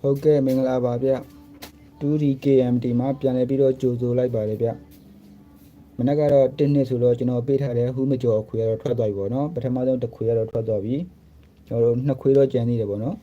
ဟုတ်ကဲ့မင်္ဂလာပါဗျ 2D KMT မှာပြန်လည်ပြီးတော့ကြိုဆိုလိုက်ပါတယ်ဗျမနက်ကတော့1နှစ်ဆိုတော့ကျွန်တော်ပေးထားတဲ့ဟူးမကျော်အခွေကတော့ထွက်သွားပြီပေါ့နော်ပထမဆုံးတစ်ခွေကတော့ထွက်သွားပြီကျွန်တော်တို့နှစ်ခွေတော့ကျန်သေးတယ်ပေါ့နော်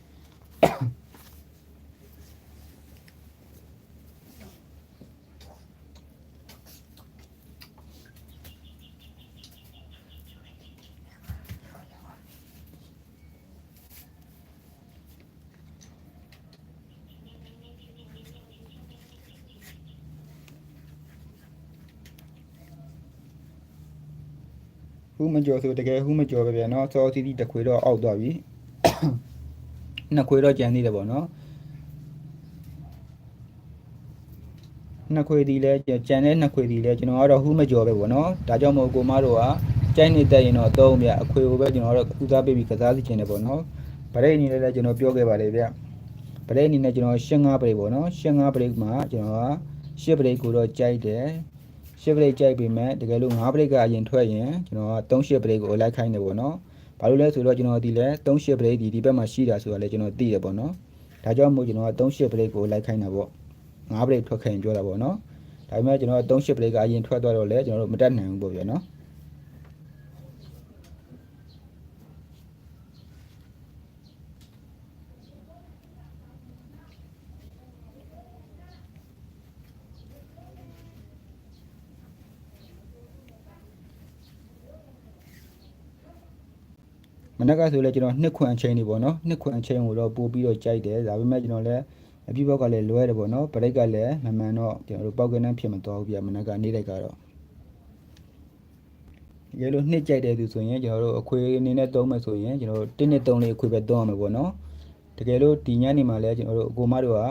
ဟူးမကျော်ဆိုတကယ်ဟူးမကျော်ပဲဗျာနော်စောစီတီတစ်ခွေတော့အောက်သွားပြီနှစ်ခွေတော့ကျန်သေးတယ်ပေါ့နော်နှစ်ခွေဒီလဲကျန်တဲ့နှစ်ခွေဒီလဲကျွန်တော်ကတော့ဟူးမကျော်ပဲပေါ့နော်ဒါကြောင့်မို့ကိုမတို့ကကြိုက်နေတက်ရင်တော့အသုံးဗျအခွေကိုပဲကျွန်တော်တို့ဦးစားပေးပြီးကစားစီချင်တယ်ပေါ့နော်ဗရိတ်အနေနဲ့လည်းကျွန်တော်ပြောခဲ့ပါတယ်ဗျဗရိတ်အနေနဲ့ကျွန်တော်ရှင်း၅ပရိတ်ပေါ့နော်ရှင်း၅ပရိတ်မှာကျွန်တော်ကရှစ်ပရိတ်ကိုတော့ကြိုက်တယ် ရှစ်ပရိတ်ကြိုက်ပေမဲ့တကယ်လို့9ပရိတ်ကအရင်ထွက်ရင်ကျွန်တော်က3ရှစ်ပရိတ်ကိုလိုက်ခိုင်းတယ်ပေါ့နော်။ဘာလို့လဲဆိုတော့ကျွန်တော်ဒီလဲ3ရှစ်ပရိတ်ဒီဒီဘက်မှာရှိတာဆိုတာလဲကျွန်တော်သိတယ်ပေါ့နော်။ဒါကြောင့်မို့ကျွန်တော်က3ရှစ်ပရိတ်ကိုလိုက်ခိုင်းတာပေါ့။9ပရိတ်ထွက်ခိုင်းပြောတာပေါ့နော်။ဒါပေမဲ့ကျွန်တော်က3ရှစ်ပရိတ်ကအရင်ထွက်သွားတော့လဲကျွန်တော်တို့မတက်နိုင်ဘူးပေါ့ဗျာနော်။ နက်ကဆိုလဲကျွန်တော်နှစ်ခွန်အချိန်နေပေါ့နော်နှစ်ခွန်အချိန်ကိုတော့ပို့ပြီးတော့ကြိုက်တယ်ဒါပေမဲ့ကျွန်တော်လည်းအပြည့်ဘောက်ကလည်းလွဲတယ်ပေါ့နော်ဗရိတ်ကလည်းမမှန်တော့ကျွန်တော်တို့ပောက်ကနန်းဖြစ်မသွားဘူးပြမနက်ကနေ့တိုက်ကတော့တကယ်လို့နှစ်ကြိုက်တဲ့သူဆိုရင်ကျွန်တော်တို့အခွေအနေနဲ့သုံးမယ်ဆိုရင်ကျွန်တော်တို့1နှစ်3လေးအခွေပဲသုံးရမှာပေါ့နော်တကယ်လို့ဒီညနေမှာလည်းကျွန်တော်တို့အကိုမတို့က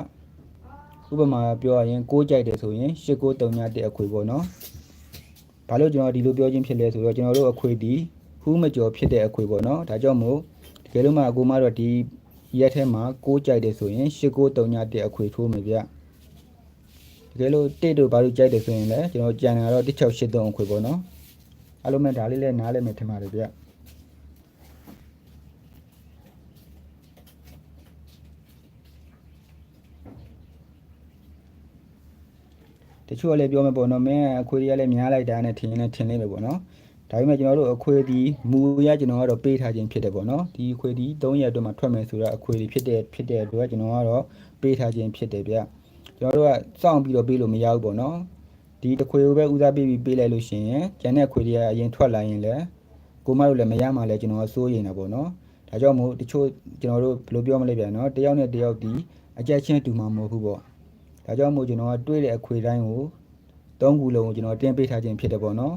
ဥပမာပြောရရင်6ကြိုက်တယ်ဆိုရင်8 9 3ညတက်အခွေပေါ့နော်ဘာလို့ကျွန်တော်ဒီလိုပြောချင်းဖြစ်လဲဆိုတော့ကျွန်တော်တို့အခွေဒီ ဟူးမကျော်ဖြစ်တဲ့အခွေပေါ့နော်ဒါကြောင့်မို့တကယ်လို့မှအကူမတော့ဒီရက်ထဲမှာကိုးကြိုက်တယ်ဆိုရင်ရှစ်ကိုတုံညတဲ့အခွေထိုးမယ်ဗျတကယ်လို့တစ်တို့ဘာလို့ကြိုက်တယ်ဆိုရင်လည်းကျွန်တော်ကြံတာတော့1683အခွေပေါ့နော်အဲ့လိုမဲ့ဒါလေးလည်းနားလည်မယ်ထင်ပါတယ်ဗျတချို့ကလည်းပြောမယ်ပေါ့နော်မင်းအခွေတွေကလည်းများလိုက်တာနဲ့ထင်ရင်လည်းထင်လိမ့်မယ်ပေါ့နော် ဒါပေမဲ့ကျွန်တော်တို့အခွေဒီမူရကျွန်တော်ကတော့ပေးထားခြင်းဖြစ်တယ်ပေါ့နော်ဒီအခွေဒီ3ရက်အတွင်းမှာထွက်မယ်ဆိုတော့အခွေဒီဖြစ်တဲ့ဖြစ်တဲ့အတွက်ကျွန်တော်ကတော့ပေးထားခြင်းဖြစ်တယ်ဗျကျွန်တော်တို့ကစောင့်ပြီးတော့ပေးလို့မရဘူးပေါ့နော်ဒီတစ်ခွေကိုပဲဦးစားပေးပြီးပေးလိုက်လို့ရှိရင်ကျန်တဲ့ခွေတွေကအရင်ထွက်လာရင်လည်းကိုမတို့လည်းမရမှလည်းကျွန်တော်ကစိုးရိမ်တာပေါ့နော်ဒါကြောင့်မို့တချို့ကျွန်တော်တို့ဘယ်လိုပြောမလဲဗျာနော်တယောက်နဲ့တယောက်ဒီအကြက်ချင်းတူမှာမဟုတ်ဘူးပေါ့ဒါကြောင့်မို့ကျွန်တော်ကတွေးတဲ့အခွေတိုင်းကို၃ခုလုံးကိုကျွန်တော်တင်ပေးထားခြင်းဖြစ်တယ်ပေါ့နော်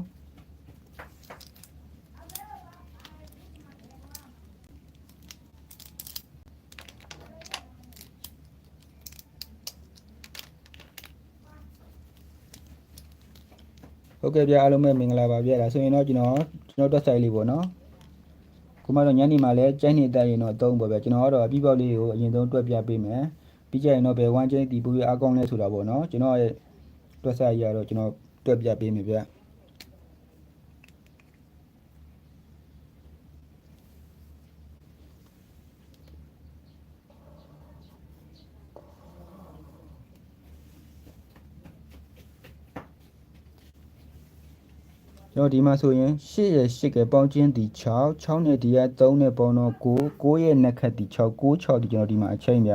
ဟုတ်ကဲ့ဗျအားလုံးပဲမင်္ဂလာပါဗျဒါဆိုရင်တော့ကျွန်တော်ကျွန်တော်တွက်ဆိုင်လေးပေါ့နော်ခုမှတော့ညနေမှလည်းကျိုင်းနေတက်ရင်တော့အသုံးပေါ့ဗျကျွန်တော်ကတော့အပြီးပေါက်လေးကိုအရင်ဆုံးတွက်ပြပေးမယ်ပြီးကြရင်တော့ဘယ်ဝမ်းချင်းတီပူရအကောင်းလဲဆိုတာပေါ့နော်ကျွန်တော်ရဲ့တွက်ဆိုင်ကြီးကတော့ကျွန်တော်တွက်ပြပေးမယ်ဗျ တော်ဒီမှာဆိုရင်8ရဲ့8ကပေါင်းချင်းဒီ6 6နဲ့ဒီက3နဲ့ပေါင်းတော့9 9ရဲ့နှစ်ခတ်ဒီ6 9 6ဒီကျွန်တော်ဒီမှာအချိန်ပြ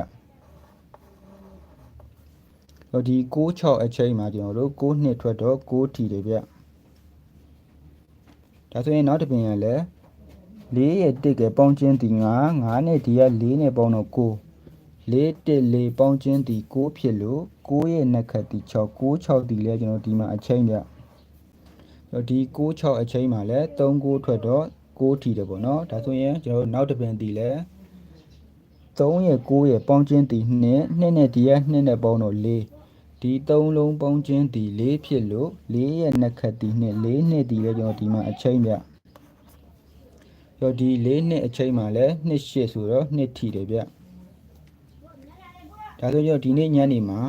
တော့ဒီ9 6အချိန်မှာကျွန်တော်တို့9နှစ်ထွက်တော့9ထီတယ်ဗျဒါဆိုရင်နောက်တစ်ပင်ရလဲ4ရဲ့1ကပေါင်းချင်းဒီ9 9နဲ့ဒီက4နဲ့ပေါင်းတော့9 4 1 4ပေါင်းချင်းဒီ9ဖြစ်လို့9ရဲ့နှစ်ခတ်ဒီ6 9 6ဒီလဲကျွန်တော်ဒီမှာအချိန်ပြတော့ ဒီ66အချိန်မှာလဲ39ထွက်တော့6ထီတယ်ပေါ့နော်ဒါဆိုရင်ကျွန်တော်တို့နောက်တစ်ပင်တီလဲ3ရဲ့9ရဲ့ပေါင်းချင်းတီ2 2နဲ့ဒီရဲ့2နဲ့ပေါင်းတော့4ဒီ3လုံးပေါင်းချင်းတီ4ဖြစ်လို့4ရဲ့နှစ်ခတ်တီ2 4နှစ်တီလဲကျွန်တော်ဒီမှာအချိန်ပြတော့ဒီ4နှစ်အချိန်မှာလဲ2 8ဆိုတော့2ထီတယ်ဗျဒါဆိုရင်ဒီနေ့ညနေမှာ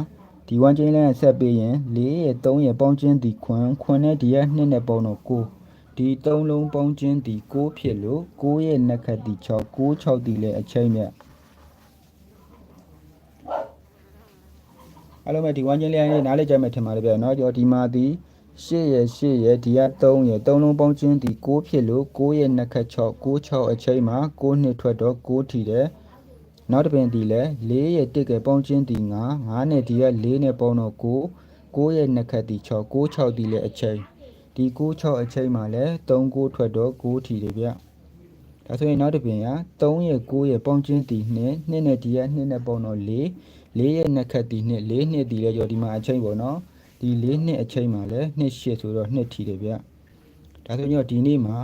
ဒီ1ချင်းလဲဆက်ပေးရင်4ရဲ့3ရဲ့ပေါင်းချင်းဒီခွန်းခွန်းနဲ့ဒီရဲ့2နဲ့ပေါင်းတော့9ဒီ3လုံးပေါင်းချင်းဒီ9ဖြစ်လို့9ရဲ့နှစ်ခတ်ဒီ6 9 6ဒီလဲအချိန်မြတ် အားလုံးပဲဒီဝမ်းချင်းလေးလေးနားလေးကြမယ်ထင်ပါတယ်ဗျာเนาะကျွန်တော်ဒီမှာဒီ8ရဲ့8ရဲ့ဒီက3ရဲ့3လုံးပေါင်းချင်းဒီ6ဖြစ်လို့6ရဲ့နှစ်ခတ်6 6 6အချိန်မှာ6နှစ်ထွက်တော့6ထီတယ် နောက်တစ်ပင်ဒီလဲ4ရဲ့တစ်ကပေါင်းချင်းဒီ9 9နဲ့ဒီက4နဲ့ပေါင်းတော့9 9ရဲ့နှစ်ခတ်ဒီ6 6 6ဒီလဲအချိန်ဒီ6 6အချိန်မှာလဲ3 9ထွက်တော့9ထီတယ်ဗျဒါဆိုရင်နောက်တစ်ပင်က3ရဲ့9ရဲ့ပေါင်းချင်းဒီ2 2နဲ့ဒီက2နဲ့ပေါင်းတော့4 4ရဲ့နှစ်ခတ်ဒီ2 4နှစ်ဒီလဲကြောဒီမှာအချိန်ပေါ့နော်ဒီ4နှစ်အချိန်မှာလဲ2ရှစ်ဆိုတော့2ထီတယ်ဗျဒါဆိုရင်ဒီနေ့မှာ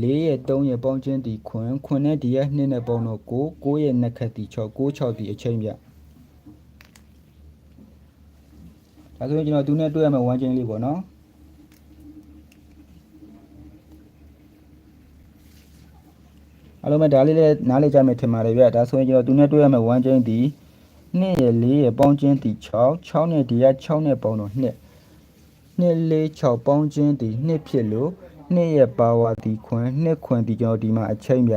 4ရဲ့3ရဲ့ပေါင်းချင်းဒီခွန်းခွန်းနဲ့ဒီရဲ့2နဲ့ပေါင်းတော့9 9ရဲ့နှစ်ခတ်ဒီ6 9 6ဒီအချိန်ဗျဒါဆိုရင်ကျွန်တော်သူနဲ့တွေ့ရမယ့်ဝမ်းချင်းလေးပေါ့နော်အားလုံးပဲဒါလေးလည်းနားလေကြမယ်ထင်ပါတယ်ဗျဒါဆိုရင်ကျွန်တော်သူနဲ့တွေ့ရမယ့်ဝမ်းချင်းဒီ2ရဲ့4ရဲ့ပေါင်းချင်းဒီ6 6နဲ့ဒီက6နဲ့ပေါင်းတော့2 2 4 6ပေါင်းချင်းဒီ2ဖြစ်လို့ 2ရဲ့ပါဝါဒီခွန်း2ခွန်းဒီကျွန်တော်ဒီမှာအချိန်ဗျ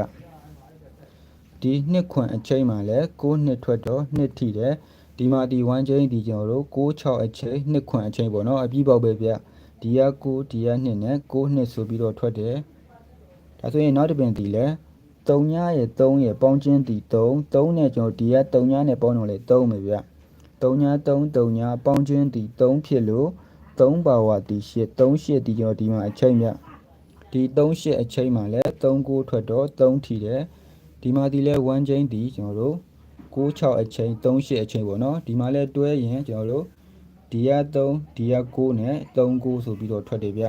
ဒီ2ခွန်းအချိန်မှာလဲ6နှစ်ထွက်တော့2ထိတယ်ဒီမှာဒီ1ချင်းဒီကျွန်တော်တို့6 6အချိန်2ခွန်းအချိန်ပေါ့နော်အပြီးပေါက်ပဲဗျဒီက9ဒီက2နဲ့6နှစ်ဆိုပြီးတော့ထွက်တယ်ဒါဆိုရင်နောက်တစ်ပင်ဒီလဲ3ညရဲ့3ရဲ့ပေါင်းချင်းဒီ3 3နဲ့ကျွန်တော်ဒီက3ညနဲ့ပေါင်းတော့လေ3ပဲဗျ3ည3 3ညပေါင်းချင်းဒီ3ဖြစ်လို့3ပါဝါဒီ8 3 8ဒီကျွန်တော်ဒီမှာအချိန်မြ ဒီ3 8အချိန်မှာလဲ3 9ထွက်တော့3ထီတယ်ဒီမှာဒီလဲ1ချိန်ဒီကျွန်တော်တို့6 6အချိန်3 8အချိန်ပေါ့နော်ဒီမှာလဲတွဲရင်ကျွန်တော်တို့ဒီက3ဒီက9နဲ့3 9ဆိုပြီးတော့ထွက်တယ်ဗျ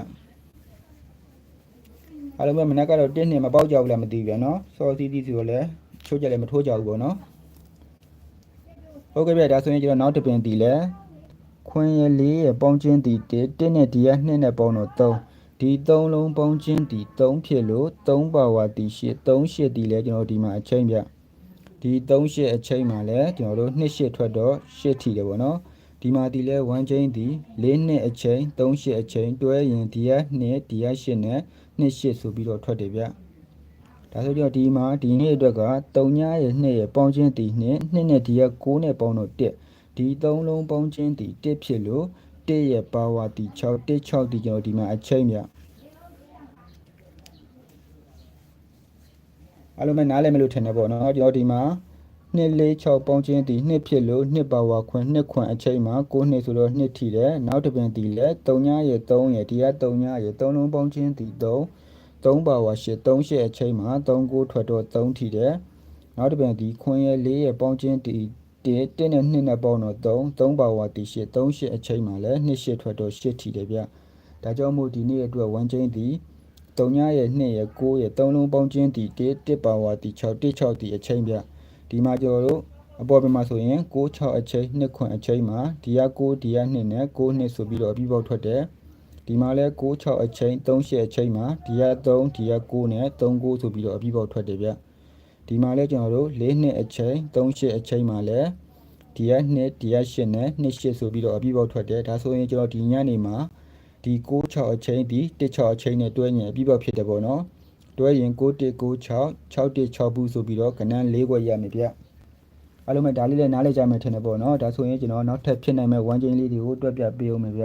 အားလုံးပဲမနက်ကတော့တင်းနဲ့မပေါက်ကြဘူးလားမသိဘူးဗျာနော်စောစီတီဆိုတော့လဲချိုးကြလဲမထိုးကြဘူးပေါ့နော်ဟုတ်ကဲ့ဗျဒါဆိုရင်ကျွန်တော်နောက်တစ်ပင်တီလဲခွင်းရလေးရပေါင်းချင်းတီ1တင်းနဲ့ဒီက2နဲ့ပေါင်းတော့3 ဒီ3လုံးပေါင်းချင်းတီ3ဖြစ်လို့3ပါဝါတီ8 3 8တီလဲကျွန်တော်ဒီမှာအချိန်ဗျဒီ3 8အချိန်မှာလဲကျွန်တော်တို့2 8ထွက်တော့8ထီတယ်ပေါ့နော်ဒီမှာဒီလဲ1ချိန်ဒီ4နှစ်အချိန်3 8အချိန်တွဲရင်ဒီက2ဒီက8နဲ့2 8ဆိုပြီးတော့ထွက်တယ်ဗျဒါဆိုတော့ဒီမှာဒီနေ့အတွက်က3ညရဲ့2ရဲ့ပေါင်းချင်းတီ2 2နဲ့ဒီက9နဲ့ပေါင်းတော့1ဒီ3လုံးပေါင်းချင်းတီ1ဖြစ်လို့ 1ရဲ့ပါဝါတီ6 1 6ဒီကျွန်တော်ဒီမှာအချိန်ဗျအားလုံးပဲနားလည်မလို့ထင်တယ်ပေါ့နော်ကျွန်တော်ဒီမှာ2 4 6ပေါင်းချင်းတီ2ဖြစ်လို့2ပါဝါခွန်း2ခွန်းအချိန်မှာ9နှစ်ဆိုတော့2ထီတယ်နောက်တစ်ပင်တီလဲ3ညရဲ့3ရဲ့ဒီက3ညရဲ့3လုံးပေါင်းချင်းတီ3 3ပါဝါ8 3 8အချိန်မှာ3 9ထွက်တော့3ထီတယ်နောက်တစ်ပင်တီခွန်းရဲ့4ရဲ့ပေါင်းချင်းတီ 1 1နဲ့2နဲ့ပေါင်းတော့3 3ပါဝါတီ8 3 8အချိန်မှာလဲ2 8ထွက်တော့8ထီတယ်ဗျဒါကြောင့်မို့ဒီနေ့အတွက်1ချင်းတီ3ညရဲ့2ရဲ့9ရဲ့3လုံးပေါင်းချင်းတီ1 1ပါဝါတီ6 1 6တီအချိန်ဗျဒီမှာကျွန်တော်တို့အပေါ်ပြမှာဆိုရင်6 6အချိန်2ခွန်အချိန်မှာဒီက9ဒီက2နဲ့9နှစ်ဆိုပြီးတော့အပြီးပေါက်ထွက်တယ်ဒီမှာလဲ6 6အချိန်3 8အချိန်မှာဒီက3ဒီက9နဲ့3 9ဆိုပြီးတော့အပြီးပေါက်ထွက်တယ်ဗျ ဒီမှာလဲကျွန်တော်တို့4နှစ်အချိန်3 8အချိန်မှာလဲဒီက2ဒီက8နဲ့2 8ဆိုပြီးတော့အပြီးပေါက်ထွက်တယ်ဒါဆိုရင်ကျွန်တော်ဒီညနေမှာဒီ6 6အချိန်ဒီ1 6အချိန်နဲ့တွဲရင်အပြီးပေါက်ဖြစ်တယ်ပေါ့နော်တွဲရင်6196 6166ဘူးဆိုပြီးတော့ကဏ္ဍ၄ခွက်ရမယ်ဗျအားလုံးပဲဒါလေးလည်းနားလည်ကြမယ်ထင်တယ်ပေါ့နော်ဒါဆိုရင်ကျွန်တော်နောက်ထပ်ဖြစ်နိုင်မဲ့ဝမ်းချင်းလေးတွေကိုတွက်ပြပေးအောင်မယ်ဗျ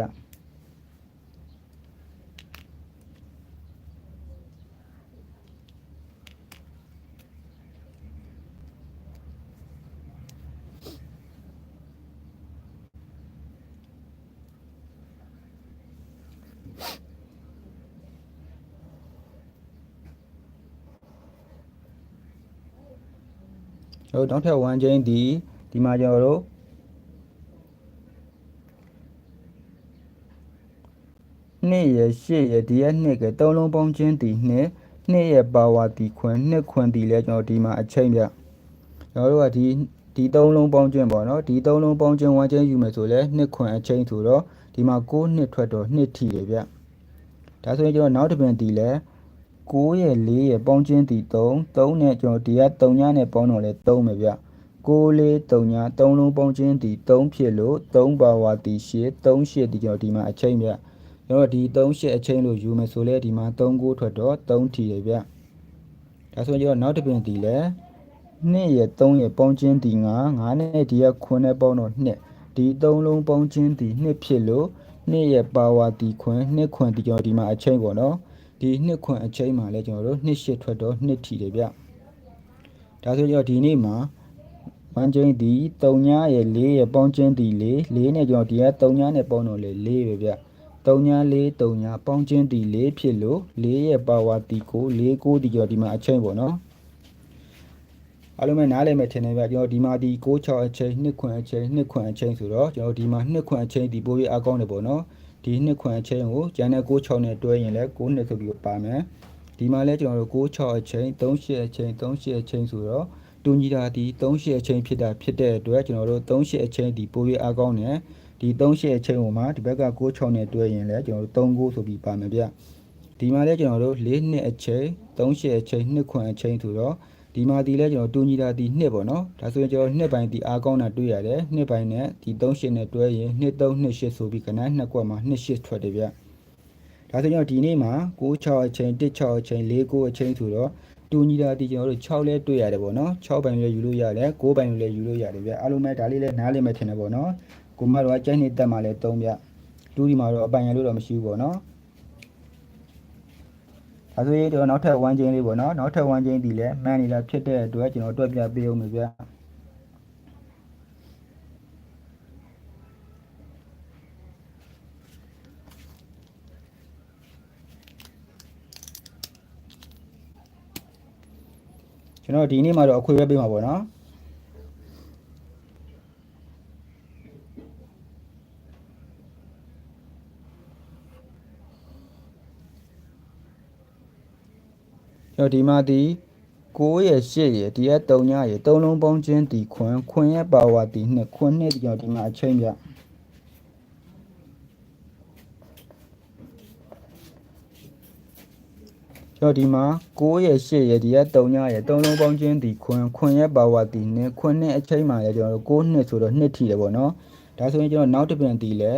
ဟိုနောက်ထပ်ဝမ်းချင်းဒီဒီမှာကျွန်တော်တို့နှစ်ရရှစ်ရဒီရက်နှစ်ကသုံးလုံးပေါင်းချင်းဒီနှစ်နှစ်ရပါဝါဒီခွန်းနှစ်ခွန်းဒီလဲကျွန်တော်ဒီမှာအချိန်ပြကျွန်တော်တို့ကဒီဒီသုံးလုံးပေါင်းချင်းပေါ့နော်ဒီသုံးလုံးပေါင်းချင်းဝမ်းချင်းယူမယ်ဆိုလဲနှစ်ခွန်းအချိန်ဆိုတော့ဒီမှာ6နှစ်ထွက်တော့နှစ်ထီတယ်ဗျဒါဆိုရင်ကျွန်တော်နောက်တစ်ပင်ဒီလဲ 9ရဲ့4ရဲ့ပေါင်းချင်းတီ3 3နဲ့ကျွန်တော်ဒီက3ညနဲ့ပေါင်းတော့လဲ3ပဲဗျ6 4 3ည3လုံးပေါင်းချင်းတီ3ဖြစ်လို့3ပါဝါတီ8 3 8ဒီကျွန်တော်ဒီမှာအချိန်ဗျကျွန်တော်ဒီ3 8အချိန်လို့ယူမယ်ဆိုလဲဒီမှာ3 9ထွက်တော့3ထီတယ်ဗျဒါဆိုရင်ကျွန်တော်နောက်တစ်ပင်တီလဲ2ရဲ့3ရဲ့ပေါင်းချင်းတီ9 9နဲ့ဒီက9နဲ့ပေါင်းတော့2ဒီသုံးလုံးပေါင်းခြင်းဒီနှစ်ဖြစ်လို့နှစ်ရဲ့ပါဝါဒီခွင်နှစ်ခွင်ဒီကျွန်တော်ဒီမှာအချိန်ပေါ့နော် ဒီနှစ်ခွင်အချိန်မှာလဲကျွန်တော်တို့နှစ်ရှစ်ထွက်တော့နှစ်ထီတယ်ဗျဒါဆိုကျွန်တော်ဒီနေ့မှာပန်းချင်းဒီ3ညရဲ့4ရဲ့ပေါင်းချင်းဒီ4 4နဲ့ကျွန်တော်ဒီက3ညနဲ့ပေါင်းတော့လေ4ပဲဗျ3ည4 3ညပေါင်းချင်းဒီ4ဖြစ်လို့4ရဲ့ပါဝါဒီကို4 9ဒီကျွန်တော်ဒီမှာအချိန်ပေါ့နော်အားလုံးပဲနားလည်မယ်ထင်တယ်ဗျကျွန်တော်ဒီမှာဒီ6 6အချိန်2ခွန်အချိန်2ခွန်အချိန်ဆိုတော့ကျွန်တော်ဒီမှာ2ခွန်အချိန်ဒီပိုးရအကောင်းတယ်ပေါ့နော် ဒီ2ခွန်အချိန်ကိုကျန်တဲ့6 6နဲ့တွဲရင်လည်း9နှစ်ဆိုပြီးပါမယ်ဒီမှာလည်းကျွန်တော်တို့6 6အချိန်3 8အချိန်3 8အချိန်ဆိုတော့တူညီတာဒီ3 8အချိန်ဖြစ်တာဖြစ်တဲ့အတွက်ကျွန်တော်တို့3 8အချိန်ဒီပိုးရအကောင်းတယ်ဒီ3 8အချိန်ဟိုမှာဒီဘက်က6 6နဲ့တွဲရင်လည်းကျွန်တော်တို့3 9ဆိုပြီးပါမယ်ဗျဒီမှာလည်းကျွန်တော်တို့4နှစ်အချိန်3 8အချိန်2ခွန်အချိန်ဆိုတော့ ဒီမှာဒီလဲကျွန်တော်တူညီတာဒီနှစ်ပေါ့နော်ဒါဆိုရင်ကျွန်တော်နှစ်ပိုင်းဒီအားကောင်းတာတွေ့ရတယ်နှစ်ပိုင်းနဲ့ဒီ3ရှစ်နဲ့တွဲရင်နှစ်3နှစ်ရှစ်ဆိုပြီးခဏနှစ်ကွက်မှာနှစ်ရှစ်ထွက်တယ်ဗျဒါဆိုကျွန်တော်ဒီနေ့မှာ6 6အချိန်1 6အချိန်4 9အချိန်ဆိုတော့တူညီတာဒီကျွန်တော်တို့6လဲတွေ့ရတယ်ပေါ့နော်6ပိုင်းလည်းယူလို့ရတယ်9ပိုင်းလည်းယူလို့ရတယ်ဗျအားလုံးပဲဒါလေးလဲနားလည်မယ်ထင်တယ်ပေါ့နော်ကိုမတော်ကကြိုက်နေတက်မှလဲ3ဗျတူဒီမှာတော့အပိုင်ရလို့တော့မရှိဘူးပေါ့နော် ဒါဆိုရင်တော့နောက်ထပ်1ချင်းလေးပေါ့နော်နောက်ထပ်1ချင်းဒီလည်းမှန်နေတာဖြစ်တဲ့အတွက်ကျွန်တော်တွက်ပြပေးအောင်မယ်ဗျကျွန်တော်ဒီနေ့မှာတော့အခွေပဲပေးမှာပေါ့နော် တော်ဒီမှာဒီ9ရဲ့8ရဲ့ဒီက3ညရဲ့3လုံးပေါင်းချင်းဒီခွန်းခွန်းရဲ့ပါဝါဒီနှစ်ခွန်းနဲ့ဒီကျွန်တော်ဒီမှာအချိန်ပြကျွန်တော်ဒီမှာ9ရဲ့8ရဲ့ဒီက3ညရဲ့3လုံးပေါင်းချင်းဒီခွန်းခွန်းရဲ့ပါဝါဒီနှစ်ခွန်းနဲ့အချိန်မှာလည်းကျွန်တော်တို့9နှစ်ဆိုတော့နှစ်ထီတယ်ပေါ့နော်ဒါဆိုရင်ကျွန်တော်နောက်တစ်ပြန်ဒီလဲ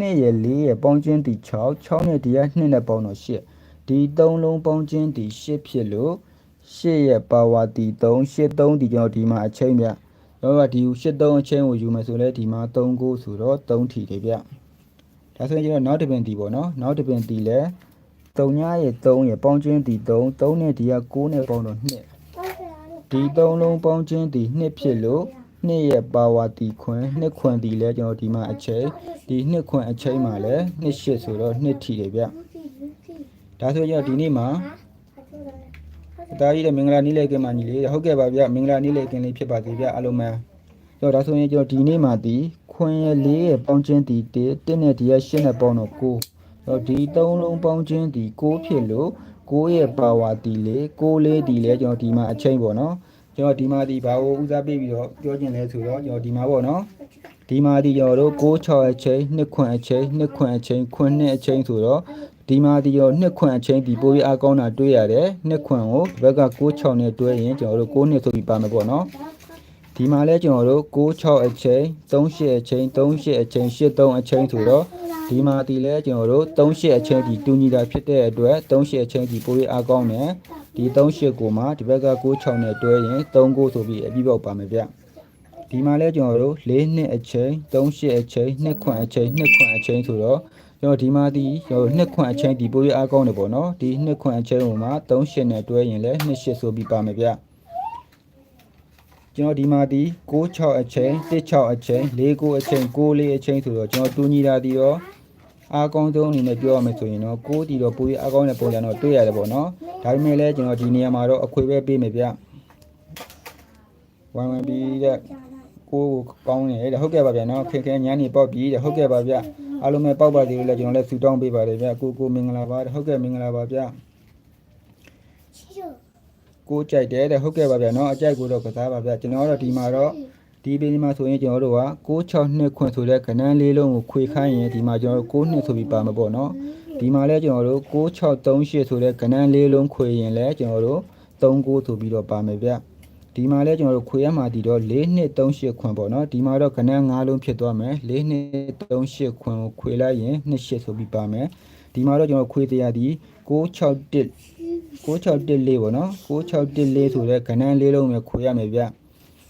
2ရဲ့4ရဲ့ပေါင်းချင်းဒီ6 6နဲ့ဒီက2နဲ့ပေါင်းတော့8 ဒီသုံးလုံးပေါင်းခြင်းဒီ8ဖြစ်လို့8ရဲ့ပါဝါဒီ3 8 3ဒီကျွန်တော်ဒီမှာအချိန်ပြကျွန်တော်ကဒီ8 3အချိန်ကိုယူမယ်ဆိုလဲဒီမှာ3ကိုဆိုတော့3ထီတယ်ဗျဒါဆိုရင်ကျွန်တော်နောက်တစ်ပင်ဒီပေါ့နော်နောက်တစ်ပင်ဒီလဲ3ညရဲ့3ရဲ့ပေါင်းခြင်းဒီ3 3နဲ့ဒီက9နဲ့ပေါင်းတော့2ဒီသုံးလုံးပေါင်းခြင်းဒီ2ဖြစ်လို့နှစ်ရဲ့ပါဝါတီခွင်နှစ်ခွင်ဒီလဲကျွန်တော်ဒီမှာအချိန်ဒီနှစ်ခွင်အချိန်မှာလဲနှစ်ရှစ်ဆိုတော့နှစ်ထီတယ်ဗျ ဒါဆိုရင်ဒီနေ့မှာအသားကြီးတဲ့မင်္ဂလာနေ့လေးကင်မညီလေးဟုတ်ကဲ့ပါဗျမင်္ဂလာနေ့လေးကင်လေးဖြစ်ပါသေးဗျအားလုံးပဲတော့ဒါဆိုရင်ကျွန်တော်ဒီနေ့မှာဒီခွင်ရဲ့လေးရဲ့ပေါင်းခြင်းဒီ1တစ်နဲ့ဒီရဲ့8နဲ့ပေါင်းတော့9တော့ဒီသုံးလုံးပေါင်းခြင်းဒီ9ဖြစ်လို့9ရဲ့ပါဝါဒီလေး9လေးဒီလဲကျွန်တော်ဒီမှာအချိန်ပေါ့နော်ကျွန်တော်ဒီမှာဒီဘာကိုဦးစားပေးပြီးတော့ပြောချင်လဲဆိုတော့ကျွန်တော်ဒီမှာပေါ့နော်ဒီမှာဒီကျွန်တော်တို့6 6အချိန်2ခွန်အချိန်2ခွန်အချိန်ခွန်2အချိန်ဆိုတော့ ဒီမှာဒီရော2ခွန်အချိန်ဒီပိုးရအကောင်းတာတွေးရတယ်2ခွန်ကိုဒီဘက်က6 6နဲ့တွဲရင်ကျွန်တော်တို့6နှစ်ဆိုပြီးပါမယ်ပေါ့နော်ဒီမှာလဲကျွန်တော်တို့6 6အချိန်3 8အချိန်3 8အချိန်8 3အချိန်ဆိုတော့ဒီမှာဒီလဲကျွန်တော်တို့3 8အချိန်ဒီတူညီတာဖြစ်တဲ့အတွက်3 8အချိန်ဒီပိုးရအကောင်းတယ်ဒီ3 8ကိုမှဒီဘက်က6 6နဲ့တွဲရင်3 9ဆိုပြီးအပြီးပေါက်ပါမယ်ဗျဒီမှာလဲကျွန်တော်တို့4နှစ်အချိန်3 8အချိန်2ခွန်အချိန်2ခွန်အချိန်ဆိုတော့ ကျွန်တော်ဒီမှာဒီကျွန်တော်နှစ်ခွန်အချိန်ဒီပိုးရအားကောင်းတယ်ပေါ့နော်ဒီနှစ်ခွန်အချိန်ဟိုမှာ3 8နဲ့တွဲရင်လည်း2 8ဆိုပြီးပါမယ်ဗျကျွန်တော်ဒီမှာဒီ6 6အချိန်1 6အချိန်4 9အချိန်6 4အချိန်ဆိုတော့ကျွန်တော်တူညီတာဒီရောအားကောင်းဆုံးအနေနဲ့ပြောရမယ်ဆိုရင်တော့6တီတော့ပိုးရအားကောင်းတဲ့ပုံစံတော့တွေ့ရတယ်ပေါ့နော်ဒါပေမဲ့လည်းကျွန်တော်ဒီနေရာမှာတော့အခွေပဲပေးမယ်ဗျဝိုင်းဝိုင်းပြီးတဲ့ကိုကိုကောင်းတယ်တဲ့ဟုတ်ကဲ့ပါဗျာနော်ခင်ခင်ညနေပေါက်ပြီးတဲ့ဟုတ်ကဲ့ပါဗျာ အားလုံးပဲပေါက်ပါသေးလို့လည်းကျွန်တော်လည်းဆူတောင်းပေးပါတယ်ဗျာကိုကိုမင်္ဂလာပါတဲ့ဟုတ်ကဲ့မင်္ဂလာပါဗျာကိုကြိုက်တယ်တဲ့ဟုတ်ကဲ့ပါဗျာနော်အကြိုက်ကိုတော့ကစားပါဗျာကျွန်တော်ကတော့ဒီမှာတော့ဒီပေဒီမှာဆိုရင်ကျွန်တော်တို့က6 6နှစ်ခွင့်ဆိုတဲ့ကဏ္ဍလေးလုံးကိုခွေခိုင်းရင်ဒီမှာကျွန်တော်တို့6နှစ်ဆိုပြီးပါမှာပေါ့နော်ဒီမှာလည်းကျွန်တော်တို့6 6 3 8ဆိုတဲ့ကဏ္ဍလေးလုံးခွေရင်လည်းကျွန်တော်တို့3 9ဆိုပြီးတော့ပါမယ်ဗျာ ဒီမှာလဲကျွန်တော်တို့ခွေရမှာဒီတော့4နှစ်38ခွန်ပေါ့နော်ဒီမှာတော့ခဏ9လုံးဖြစ်သွားမယ်4နှစ်38ခွန်ကိုခွေလိုက်ရင်2 8ဆိုပြီးပါမယ်ဒီမှာတော့ကျွန်တော်ခွေတရားဒီ661 661ပေါ့နော်661ဆိုတဲ့ခဏလေးလုံးပဲခွေရမယ်ဗျ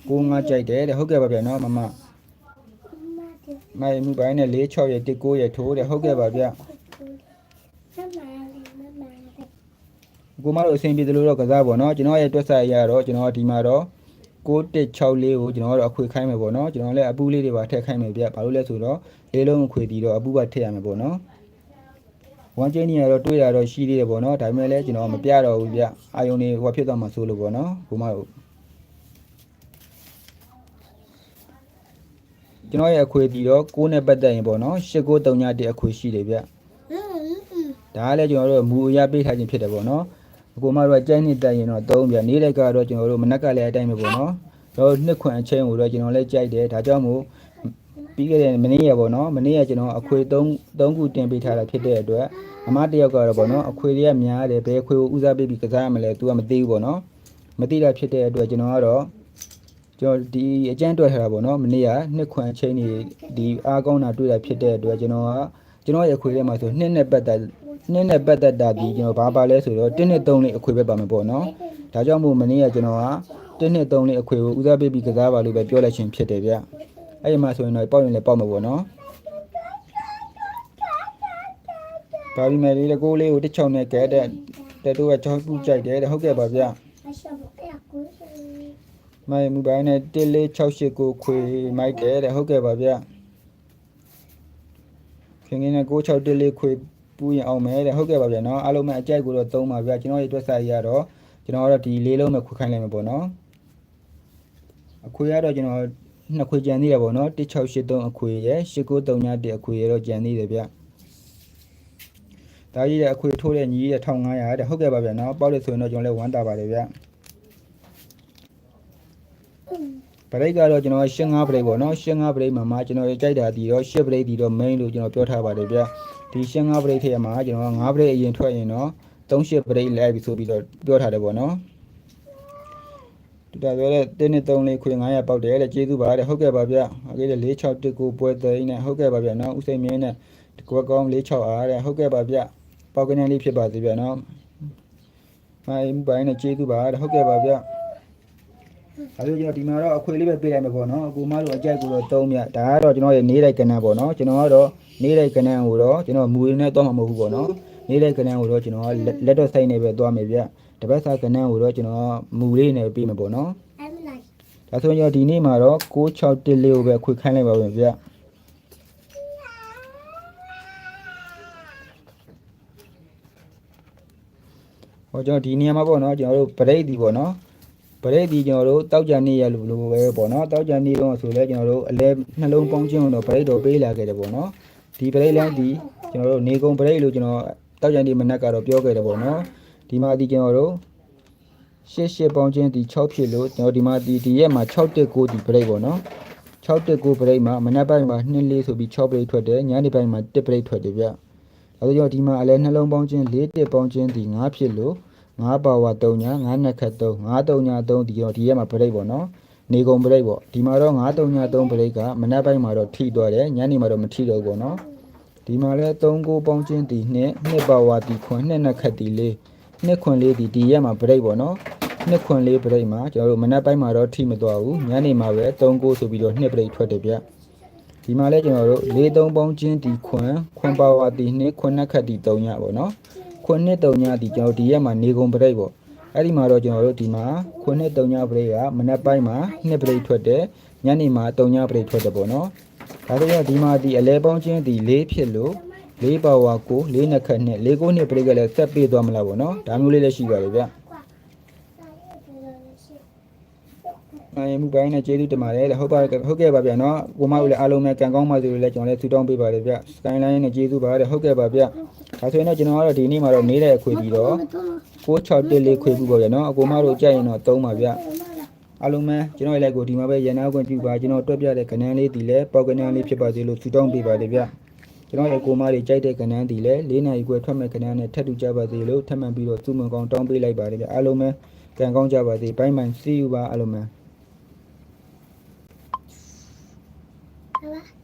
65ကြိုက်တယ်တဲ့ဟုတ်ကဲ့ပါဗျာနော်မမမိုင်မူပိုင်းနဲ့46ရဲ့19ရဲ့ထိုးတဲ့ဟုတ်ကဲ့ပါဗျ မမလေးမမလေး ကိုမတို့အဆင်ပြေသလိုတော့ကစားပေါ့နော်ကျွန်တော်ရဲ့တွက်ဆက်ရတော့ကျွန်တော်ဒီမှာတော့6164ကိုကျွန်တော်တို့အခွေခိုင်းမယ်ပေါ့နော်ကျွန်တော်လည်းအပူလေးတွေပါထည့်ခိုင်းမယ်ဗျဘာလို့လဲဆိုတော့လေးလုံးအခွေပြီးတော့အပူပါထည့်ရမယ်ပေါ့နော်ဝမ်ချင်းကြီးကတော့တွေးတာတော့ရှိသေးတယ်ပေါ့နော်ဒါပေမဲ့လည်းကျွန်တော်မပြတော့ဘူးဗျအာယုံနေဟိုဖြစ်သွားမှဆိုလို့ပေါ့နော်ကိုမတို့ကျွန်တော်ရဲ့အခွေပြီးတော့6နဲ့ပတ်သက်ရင်ပေါ့နော်8931အခွေရှိတယ်ဗျဟမ်ဟမ်ဒါကလည်းကျွန်တော်တို့မူအရာပေးထားခြင်းဖြစ်တယ်ပေါ့နော် အကူမတို့ကကြိုက်နေတက်ရင်တော့သုံးပြနေတဲ့ကတော့ကျွန်တော်တို့မနက်ကလည်းအတိုင်းပဲပေါ့နော်တော့နှစ်ခွန်အချိန်ကိုတော့ကျွန်တော်လည်းကြိုက်တယ်ဒါကြောင့်မို့ပြီးခဲ့တဲ့မနေ့ရပေါ့နော်မနေ့ကကျွန်တော်အခွေ3 3ခုတင်ပေးထားတာဖြစ်တဲ့အတွက်အမတစ်ယောက်ကတော့ပေါ့နော်အခွေတွေကများတယ်ဘယ်အခွေကိုဦးစားပေးပြီးကစားရမလဲ तू ကမသိဘူးပေါ့နော်မသိတာဖြစ်တဲ့အတွက်ကျွန်တော်ကတော့ကျွန်တော်ဒီအကျန်းတွက်ထားတာပေါ့နော်မနေ့ကနှစ်ခွန်အချိန်နေဒီအားကောင်းတာတွေ့တာဖြစ်တဲ့အတွက်ကျွန်တော်ကကျွန်တော်ရဲ့အခွေထဲမှာဆိုနှစ်နဲ့ပတ်သက် နင်းနဲ့ပတ်သက်တာဒီကျွန်တော်ဘာပါလဲဆိုတော့1နဲ့3လေးအခွေပဲပါမယ်ပေါ့နော်ဒါကြောင့်မို့မနေ့ကကျွန်တော်က1နဲ့3လေးအခွေကိုဦးစားပေးပြီးကစားပါလို့ပဲပြောလိုက်ခြင်းဖြစ်တယ်ဗျအဲ့ဒီမှာဆိုရင်တော့ပေါက်ရင်လည်းပေါက်မှာပေါ့နော်ပါရီမယ်လေးကိုလေးကိုတစ်ချောင်းနဲ့ကဲတဲ့တဲ့တို့ကချောင်းပူကြိုက်တယ်တဲ့ဟုတ်ကဲ့ပါဗျအရှောက်အဲ့ကိုယ်မိုင်မူပိုင်းနဲ့1468ကိုခွေမိုက်တယ်တဲ့ဟုတ်ကဲ့ပါဗျခင်ခင်နဲ့9614ခွေ ပူရင်အောင်မယ်တဲ့ဟုတ်ကဲ့ပါဗျနော်အားလုံးမဲ့အကြိုက်ကိုတော့သုံးပါဗျကျွန်တော်ရဲ့အတွက်စာရတော့ကျွန်တော်ကတော့ဒီလေးလုံးပဲခွေခိုင်းလိုက်မှာပေါ့နော်အခွေကတော့ကျွန်တော်နှစ်ခွေကြံသေးတယ်ပေါ့နော်1683အခွေရယ်8931အခွေရယ်တော့ကြံသေးတယ်ဗျဒါကြီးတဲ့အခွေထိုးတဲ့ညီကြီးတဲ့1500တဲ့ဟုတ်ကဲ့ပါဗျနော်ပေါက်လို့ဆိုရင်တော့ကျွန်တော်လည်းဝမ်းတာပါတယ်ဗျပရိတ်ကတော့ကျွန်တော်ရှင်း5ပရိတ်ပေါ့နော်ရှင်း5ပရိတ်မှာမှကျွန်တော်ကြိုက်တာဒီတော့10ပရိတ်ဒီတော့ main လို့ကျွန်တော်ပြောထားပါတယ်ဗျ ဒီရှင်း5ပရိတ်ထဲမှာကျွန်တော်5ပရိတ်အရင်ထွက်ရင်တော့38ပရိတ်လိုက်ပြီဆိုပြီးတော့ပြောထားတယ်ပေါ့နော်တူတာပြောတဲ့1နဲ့3လေးခွေ900ပေါက်တယ်တဲ့ကျေးဇူးပါတဲ့ဟုတ်ကဲ့ပါဗျအခုလေ4619ပွဲသိန်းနဲ့ဟုတ်ကဲ့ပါဗျနော်ဦးစိန်မြင်းနဲ့ကွက်ကောင်း46အားတဲ့ဟုတ်ကဲ့ပါဗျပေါက်ကနေလေးဖြစ်ပါသေးဗျနော်မိုင်းဘိုင်းနဲ့ကျေးဇူးပါတဲ့ဟုတ်ကဲ့ပါဗျအဲဒါကျွန်တော်ဒီမှာတော့အခွေလေးပဲပေးလိုက်မယ်ပေါ့နော်အကူမတို့အကြိုက်ကိုတော့သုံးမြဒါကတော့ကျွန်တော်ရဲ့နေလိုက်ကနန်းပေါ့နော်ကျွန်တော်ကတော့ နေလိုက်ကနန်းကိုတော့ကျွန်တော်မူရင်းနဲ့တော့မှာမဟုတ်ဘူးပေါ့နော်နေလိုက်ကနန်းကိုတော့ကျွန်တော်ကလက်တော့ဆိုင်နေပဲသွားမယ်ဗျတပတ်စာကနန်းကိုတော့ကျွန်တော်မူလေးနဲ့ပေးမယ်ပေါ့နော်အမလိုက်ဒါဆိုရင်ဒီနေ့မှာတော့661လေးကိုပဲခွေခိုင်းလိုက်ပါမယ်ဗျဟောကျွန်တော်ဒီနေရာမှာပေါ့နော်ကျွန်တော်တို့ပရိတ်ဒီပေါ့နော်ပရိတ်ဒီကျွန်တော်တို့တောက်ကြနေရလို့လို့ပဲပေါ့နော်တောက်ကြနေတော့ဆိုလဲကျွန်တော်တို့အလဲနှလုံးပေါင်းခြင်းတော့ပရိတ်တော့ပေးလာခဲ့တယ်ပေါ့နော် ဒီပရိတ်လန်းဒီကျွန်တော်တို့နေကုံပရိတ်လို့ကျွန်တော်တောက်ကြနေမနက်ကတော့ပြောခဲ့တယ်ပေါ့နော်ဒီမှာဒီကျွန်တော်တို့ရှစ်ရှစ်ပေါင်းခြင်းဒီ6ဖြစ်လို့ကျွန်တော်ဒီမှာဒီဒီရက်မှာ619ဒီပရိတ်ပေါ့နော်619ပရိတ်မှာမနက်ပိုင်းမှာ2လေးဆိုပြီး6ပရိတ်ထွက်တယ်ညနေပိုင်းမှာ1ပရိတ်ထွက်တယ်ဗျအဲဒါကြောင့်ဒီမှာအလဲနှလုံးပေါင်းခြင်း4တစ်ပေါင်းခြင်းဒီ9ဖြစ်လို့9ပါဝါ3ညာ9နှစ်ခတ်3 9 3ညာ3ဒီတော့ဒီရက်မှာပရိတ်ပေါ့နော် နေကုန်ပရိတ်ပေါ့ဒီမှာတော့9 3ညာ3ပရိတ်ကမနက်ပိုင်းမှာတော့ထိသွားတယ်ညနေမှာတော့မထိတော့ဘူးပေါ့နော်ဒီမှာလဲ3ကိုပေါင်းချင်းဒီနှစ်နှစ်ပါဝါဒီခွန်နှစ်နှစ်ခတ်ဒီလေးနှစ်ခွန်လေးဒီဒီရက်မှာပရိတ်ပေါ့နော်နှစ်ခွန်လေးပရိတ်မှာကျွန်တော်တို့မနက်ပိုင်းမှာတော့ထိမသွားဘူးညနေမှာပဲ3ကိုဆိုပြီးတော့နှစ်ပရိတ်ထွက်တယ်ဗျဒီမှာလဲကျွန်တော်တို့၄3ပေါင်းချင်းဒီခွန်ခွန်ပါဝါဒီနှစ်ခွန်နှစ်ခတ်ဒီ3ညပေါ့နော်ခွန်းနှစ်တုံညဒီကျွန်တော်ဒီရက်မှာနေကုန်ပရိတ်ပေါ့ အဲ့ဒီမှာတော့ကျွန်တော်တို့ဒီမှာခွန်းနှစ်တုံညပရိတ်ကမနက်ပိုင်းမှာနှစ်ပရိတ်ထွက်တယ်ညနေမှာတုံညပရိတ်ထွက်တယ်ပေါ့နော်ဒါဆိုရင်ဒီမှာဒီအလဲပေါင်းချင်းဒီ၄ဖြစ်လို့၄ပါဝါကို၄နှစ်ခက်နှစ်၄ကိုနှစ်ပရိတ်ကလည်းဆက်ပေးသွားမလားပေါ့နော်ဒါမျိုးလေးလည်းရှိပါတယ် ဗျအဲမှုပိုင်းနဲ့ကျေးဇူးတင်ပါတယ်လေဟုတ်ပါဟုတ်ကဲ့ပါဗျာနော်ကိုမဦးလည်းအားလုံးပဲကံကောင်းပါစေလို့လည်းကျွန်တော်လည်းဆုတောင်းပေးပါတယ်ဗျ skyline နဲ့ကျေးဇူးပါတယ်ဟုတ်ကဲ့ပါဗျဒါဆိုရင်တော့ကျွန်တော်ကတော့ဒီနေ့မှာတော့နေတဲ့ခွေပြီးတော့661လေးခွေပြီးပေါ့ဗျာနော်အကိုမတို့ကြိုက်ရင်တော့သုံးပါဗျအားလုံးပဲကျွန်တော်ရဲ့ like ကိုဒီမှာပဲရန်နာခွင့်ပြုပါကျွန်တော်တွက်ပြတဲ့ကဏ္ဍလေးဒီလဲပေါက်ကဏ္ဍလေးဖြစ်ပါစေလို့ဆုတောင်းပေးပါတယ်ဗျကျွန်တော်ရဲ့ကိုမတွေကြိုက်တဲ့ကဏ္ဍဒီလဲ၄နာရီခွဲထွက်မဲ့ကဏ္ဍနဲ့ထပ်တူကြပါစေလို့ထပ်မံပြီးတော့သူ့မန်ကောင်းတောင်းပေးလိုက်ပါတယ်ဗျအားလုံးပဲ ကံကောင်းကြပါစေဘိုင်းမိုင် see you ပါအလုံးမန် Bye-bye.